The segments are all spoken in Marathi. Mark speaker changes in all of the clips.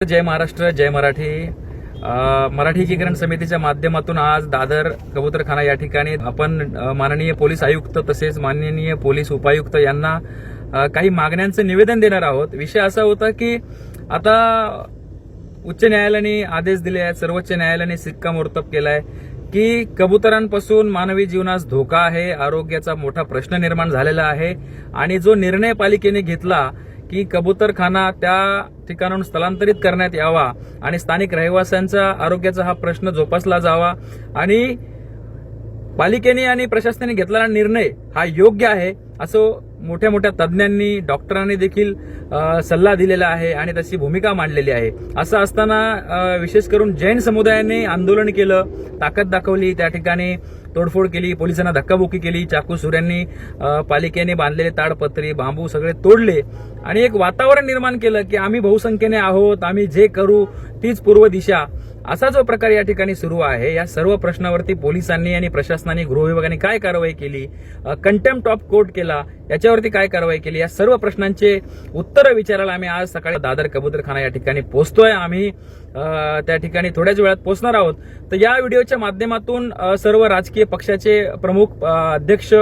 Speaker 1: जय महाराष्ट्र जय मराठी. मराठी एकीकरण समितीच्या माध्यमातून आज दादर कबूतरखाना या ठिकाणी आपण माननीय पोलीस आयुक्त तसेच माननीय पोलीस उपायुक्त यांना काही मागण्यांचं निवेदन देणार आहोत. विषय असा होता की आता उच्च न्यायालयाने आदेश दिले आहेत सर्वोच्च न्यायालयाने शिक्कामोर्तब केलाय की कबुतरांपासून मानवी जीवनास धोका आहे आरोग्याचा मोठा प्रश्न निर्माण झालेला आहे आणि जो निर्णय पालिकेने घेतला की कबूतरखाना त्या ठिकाणाहून स्थलांतरित करण्यात यावा आणि स्थानिक रहिवाशांचा आरोग्याचा हा प्रश्न जोपासला जावा. आणि पालिकेने आणि प्रशासनाने घेतलेला निर्णय हा योग्य आहे असं मोठ्या मोठ्या तज्ज्ञांनी डॉक्टरांनी देखील सल्ला दिलेला आहे आणि तशी भूमिका मांडलेली आहे. असं असताना विशेष करून जैन समुदायाने आंदोलन केलं ताकद दाखवली त्या ठिकाणी तोडफोड केली पोलिसांना धक्काबुक्की केली चाकू सुऱ्यांनी पालिकेने बांधलेले ताडपत्री बांबू सगळे तोडले आणि एक वातावरण निर्माण केलं की आम्ही बहुसंख्येने आहोत आम्ही जे करू तीच पूर्व दिशा. असा जो प्रकार या ठिकाणी सुरू आहे या सर्व प्रश्नावरती पोलिसांनी आणि प्रशासनाने गृह विभागाने काय कारवाई केली? कंटेम्प्ट ऑफ कोर्ट केला. याच्यावरती काय कारवाई केली? या सर्व प्रश्नांचे उत्तर विचारायला आम्ही आज सकाळी दादर कबूतरखाना या ठिकाणी पोहोचतोय आम्ही त्या ठिकाणी थोड्याच वेळात पोहोचणार आहोत. तर या व्हिडिओच्या माध्यमातून सर्व राजकीय पक्षाचे प्रमुख अध्यक्ष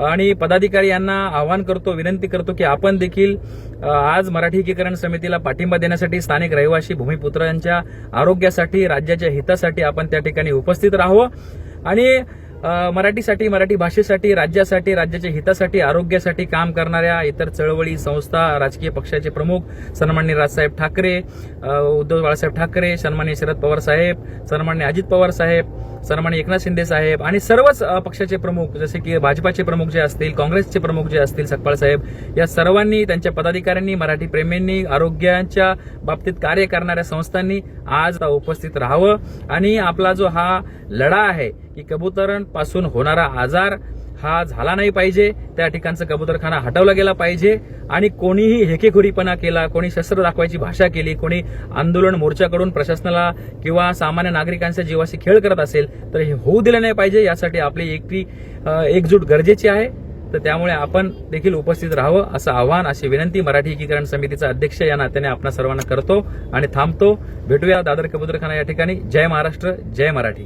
Speaker 1: आणि पदाधिकारी यांना आवाहन करतो विनंती करतो की आपण देखील आज मराठी एकीकरण समितीला पाठिंबा देण्यासाठी स्थानिक रहिवासी भूमिपुत्रांच्या आरोग्यासाठी राज्याच्या हितासाठी आपण त्या ठिकाणी उपस्थित राहावं. आणि मराठीसाठी मराठी भाषेसाठी राज्यासाठी राज्याच्या हितासाठी आरोग्यासाठी काम करणाऱ्या इतर चळवळी संस्था राजकीय पक्षाचे प्रमुख सन्मान्य राजसाहेब ठाकरे उद्धव बाळासाहेब ठाकरे सन्मान्य शरद पवार साहेब सन्मान्य अजित पवार साहेब सन्मान एकनाथ शिंदे साहेब आणि सर्वच पक्षाचे प्रमुख जसे की भाजपाचे प्रमुख जे असतील काँग्रेसचे प्रमुख जे असतील सकपाळ साहेब या सर्वांनी त्यांच्या पदाधिकाऱ्यांनी मराठी प्रेमींनी आरोग्याच्या बाबतीत कार्य करणाऱ्या संस्थांनी आज उपस्थित राहावं. आणि आपला जो हा लढा आहे की कबुतरांपासून होणारा आजार हा झाला नाही पाहिजे त्या ठिकाणचं कबुतरखाना हटवला गेला पाहिजे आणि कोणीही हेकेखोरीपणा केला कोणी शस्त्र दाखवायची भाषा केली कोणी आंदोलन मोर्चाकडून प्रशासनाला किंवा सामान्य नागरिकांच्या जीवाशी खेळ करत असेल तर हे होऊ दिलं नाही पाहिजे यासाठी आपली एकटी एकजूट गरजेची आहे. तर त्यामुळे आपण देखील उपस्थित राहावं असं आव्हान अशी विनंती मराठी एकीकरण समितीचा अध्यक्ष या नात्याने आपणा सर्वांना करतो आणि थांबतो. भेटूया दादर कबुतरखाना या ठिकाणी. जय महाराष्ट्र जय मराठी.